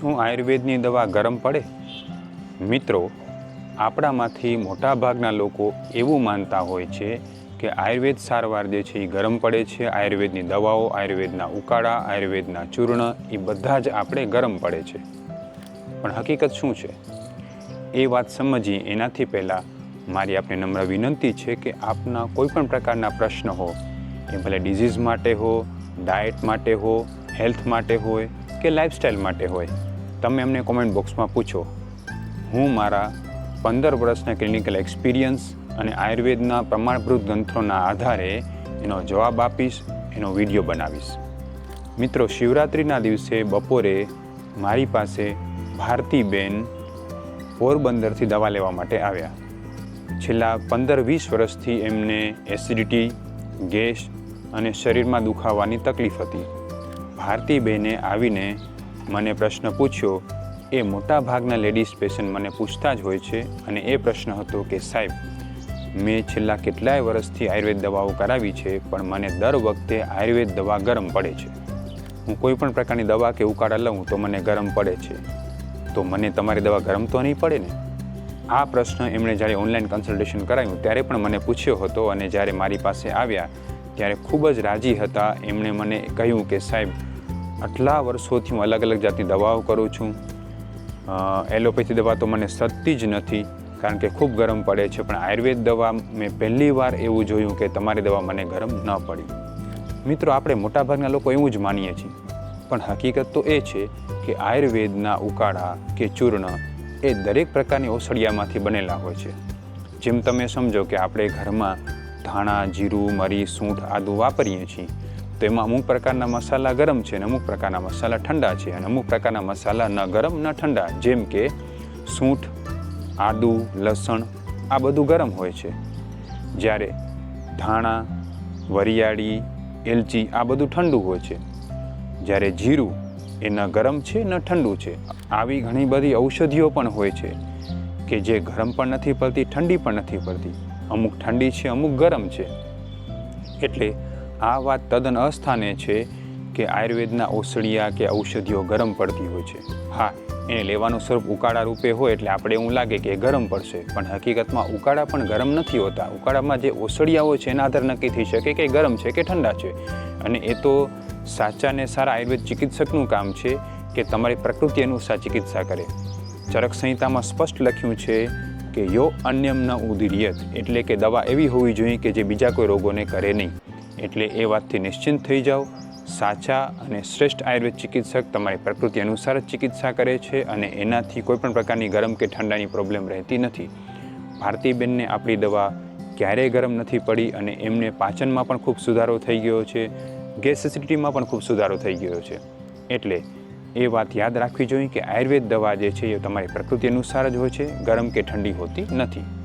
શું આયુર્વેદની દવા ગરમ પડે? મિત્રો, આપણામાંથી મોટાભાગના લોકો એવું માનતા હોય છે કે આયુર્વેદ સારવાર જે છે એ ગરમ પડે છે. આયુર્વેદની દવાઓ, આયુર્વેદના ઉકાળા, આયુર્વેદના ચૂર્ણ, એ બધા જ આપણે ગરમ પડે છે. પણ હકીકત શું છે? એ વાત સમજી એનાથી પહેલાં મારી આપને નમ્ર વિનંતી છે કે આપના કોઈ પણ પ્રકારના પ્રશ્ન હો એ ભલે ડિઝીઝ માટે હો, ડાયટ માટે હો, હેલ્થ માટે હોય, કે લાઇફસ્ટાઈલ માટે હોય તમે એમને કોમેન્ટ બોક્સમાં પૂછો. હું મારા પંદર વર્ષના ક્લિનિકલ એક્સપિરિયન્સ અને આયુર્વેદના પ્રમાણભૂત ગ્રંથોના આધારે એનો જવાબ આપીશ, એનો વીડિયો બનાવીશ. મિત્રો, શિવરાત્રિના દિવસે બપોરે મારી પાસે ભારતીબેન પોરબંદરથી દવા લેવા માટે આવ્યા. છેલ્લા પંદર વીસ વર્ષથી એમને એસિડિટી ગેસ અને શરીરમાં દુખાવાની તકલીફ હતી. ભારતીબેને આવીને મને પ્રશ્ન પૂછ્યો, એ મોટા ભાગના લેડીઝ પેશન્ટ મને પૂછતા જ હોય છે અને એ પ્રશ્ન હતો કે, સાહેબ, મેં છેલ્લા કેટલાય વર્ષથી આયુર્વેદ દવાઓ કરાવી છે, પણ મને દર વખતે આયુર્વેદ દવા ગરમ પડે છે. હું કોઈ પણ પ્રકારની દવા કે ઉકાળા લઉં તો મને ગરમ પડે છે. તો મને તમારી દવા ગરમ તો નહીં પડે ને? આ પ્રશ્ન એમણે જ્યારે ઓનલાઈન કન્સલ્ટેશન કરાયું, ત્યારે પણ મને પૂછ્યો હતો અને જ્યારે મારી પાસે આવ્યા, ત્યારે ખૂબ જ રાજી હતા. એમણે મને કહ્યું કે, સાહેબ આટલા વર્ષોથી હું અલગ અલગ જાતની દવાઓ કરું છું. એલોપેથી દવા તો મને સતતી જ નથી, કારણ કે ખૂબ ગરમ પડે છે, પણ આયુર્વેદ દવા મેં પહેલી વાર એવું જોયું કે તમારી દવા મને ગરમ ન પડી. મિત્રો, આપણે મોટાભાગના લોકો એવું જ માનીએ છીએ, પણ હકીકત તો એ છે કે આયુર્વેદના ઉકાળા કે ચૂર્ણ એ દરેક પ્રકારની ઔષધિયામાંથી બનેલા હોય છે. જેમ તમે સમજો કે આપણે ઘરમાં ધાણા, જીરું, મરી, સૂંઠ આદુ વાપરીએ છીએ તો એમાં અમુક પ્રકારના મસાલા ગરમ છે અને અમુક પ્રકારના મસાલા ઠંડા છે અને અમુક પ્રકારના મસાલા ન ગરમ, ન ઠંડા. જેમ કે સૂંઠ, આદુ, લસણ, આ બધું ગરમ હોય છે. જ્યારે ધાણા, વરિયાળી, એલચી આ બધું ઠંડુ હોય છે. જ્યારે જીરું એ ન ગરમ છે, ન ઠંડુ છે. આવી ઘણી બધી ઔષધિઓ પણ હોય છે કે જે ગરમ પણ નથી પડતી, ઠંડી પણ નથી પડતી. અમુક ઠંડી છે, અમુક ગરમ છે. એટલે આ વાત તદ્દન અસ્થાને છે કે આયુર્વેદના ઓસડિયા કે ઔષધિઓ ગરમ પડતી હોય છે. હા, એને લેવાનું સ્વરૂપ ઉકાળા રૂપે હોય એટલે આપણે એવું લાગે કે ગરમ પડશે. પણ હકીકતમાં ઉકાળા પણ ગરમ નથી હોતા. ઉકાળામાં જે ઓસડિયાઓ છે એના આધાર નક્કી થઈ શકે કે ગરમ છે કે ઠંડા છે. અને એ તો સાચા ને સારા આયુર્વેદ ચિકિત્સકનું કામ છે કે તમારી પ્રકૃતિ અનુસાર ચિકિત્સા કરે. ચરક સંહિતામાં સ્પષ્ટ લખ્યું છે કે યો અન્યમ ન ઉદિર્યત, એટલે કે દવા એવી હોવી જોઈએ કે જે બીજા કોઈ રોગોને કરે નહીં. એટલે એ વાતથી નિશ્ચિંત થઈ જાઓ. સાચા અને શ્રેષ્ઠ આયુર્વેદ ચિકિત્સક તમારી પ્રકૃતિ અનુસાર જ ચિકિત્સા કરે છે અને એનાથી કોઈપણ પ્રકારની ગરમ કે ઠંડાની પ્રોબ્લેમ રહેતી નથી. ભારતીબેનને આપણી દવા ક્યારેય ગરમ નથી પડી અને એમને પાચનમાં પણ ખૂબ સુધારો થઈ ગયો છે. ગેસ એસિડિટીમાં પણ ખૂબ સુધારો થઈ ગયો છે. એટલે એ વાત યાદ રાખવી જોઈએ કે આયુર્વેદ દવા જે છે એ તમારી પ્રકૃતિ અનુસાર જ હોય છે. ગરમ કે ઠંડી હોતી નથી.